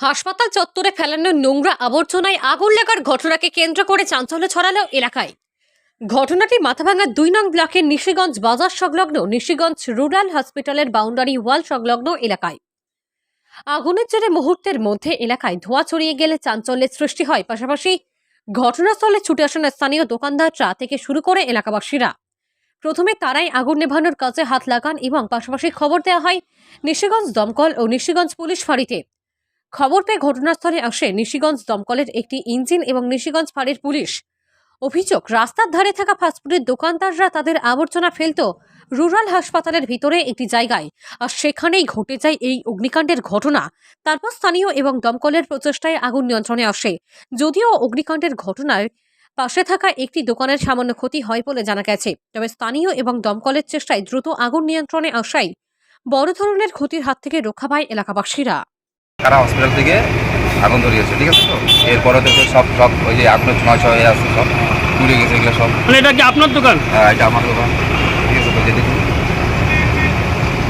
হাসপাতাল চত্বরে ফেলানো নোংরা আবর্জনায় আগুন লাগার ঘটনাকে কেন্দ্র করে চাঞ্চল্য ছড়ালো এলাকায়। ঘটনাটি মাথাভাঙা দুই নং ব্লকের নিশিগঞ্জ বাজার সংলগ্ন নিশিগঞ্জ রুরাল হসপিটালের বাউন্ডারি ওয়াল সংলগ্ন এলাকায়। আগুনের জেরে মুহূর্তের মধ্যে এলাকায় ধোঁয়া ছড়িয়ে গেলে চাঞ্চল্যের সৃষ্টি হয়। পাশাপাশি ঘটনাস্থলে ছুটে আসেন স্থানীয় দোকানদাররা থেকে শুরু করে এলাকাবাসীরা। প্রথমে তারাই আগুন নেভানোর কাজে হাত লাগান এবং পাশাপাশি খবর দেওয়া হয় নিশিগঞ্জ দমকল ও নিশিগঞ্জ পুলিশ ফাঁড়িতে। খবর পেয়ে ঘটনাস্থলে আসে নিশিগঞ্জ দমকলের একটি ইঞ্জিন এবং নিশিগঞ্জ ফাঁড়ির পুলিশ। অভিযোগ, রাস্তার ধারে থাকা ফাস্টফুডের দোকানদাররা তাদের আবর্জনা ফেলত রুরাল হাসপাতালের ভিতরে একটি জায়গায় আর সেখানেই ঘটে যায় এই অগ্নিকাণ্ডের ঘটনা। তারপর স্থানীয় এবং দমকলের প্রচেষ্টায় আগুন নিয়ন্ত্রণে আসে। যদিও অগ্নিকাণ্ডের ঘটনায় পাশে থাকা একটি দোকানের সামান্য ক্ষতি হয় বলে জানা গেছে। তবে স্থানীয় এবং দমকলের চেষ্টায় দ্রুত আগুন নিয়ন্ত্রণে আসায় বড় ধরনের ক্ষতির হাত থেকে রক্ষা পায় এলাকাবাসীরা। তারা হসপিটাল থেকে আগুন ধরিয়েছে ঠিক আছে তো? এরপরে থেকে সব সব ওই যে আগুনের ছোঁয়া ছোঁয়া হয়ে আসছে সব পুড়ে গেছে এগুলো সব। মানে এটা কি আপনার দোকান? হ্যাঁ, এটা আমার দোকান। ঠিক আছে তো যে দেখুন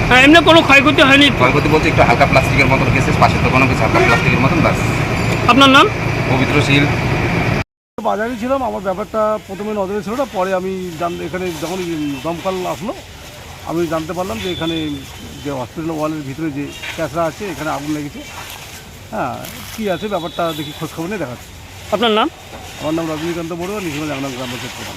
হ্যাঁ, এমনি কোনো ক্ষয়ক্ষতি হয়নি ক্ষয়ক্ষতি বলতে একটু হালকা প্লাস্টিকের মতন গেছে পাশের দোকানও গেছে হালকা প্লাস্টিকের মতন বাস আপনার নাম? পবিত্র শিল। বাজারে ছিলাম আমার ব্যাপারটা প্রথমে নজরে ছিল না পরে আমি জান এখানে যখন দমকল আসলো আমি জানতে পারলাম যে এখানে যে হসপিটাল ওয়ালের ভিতরে যে ক্যাসরা আছে এখানে আগুন লেগেছে। হ্যাঁ কী আছে ব্যাপারটা দেখি খোঁজ খবর নিয়ে দেখাচ্ছি। আপনার নাম? আমার নাম রজনীকান্ত বড়ুয়া নিখিল জাগনাম গ্রাম পঞ্চায়েত প্রধান।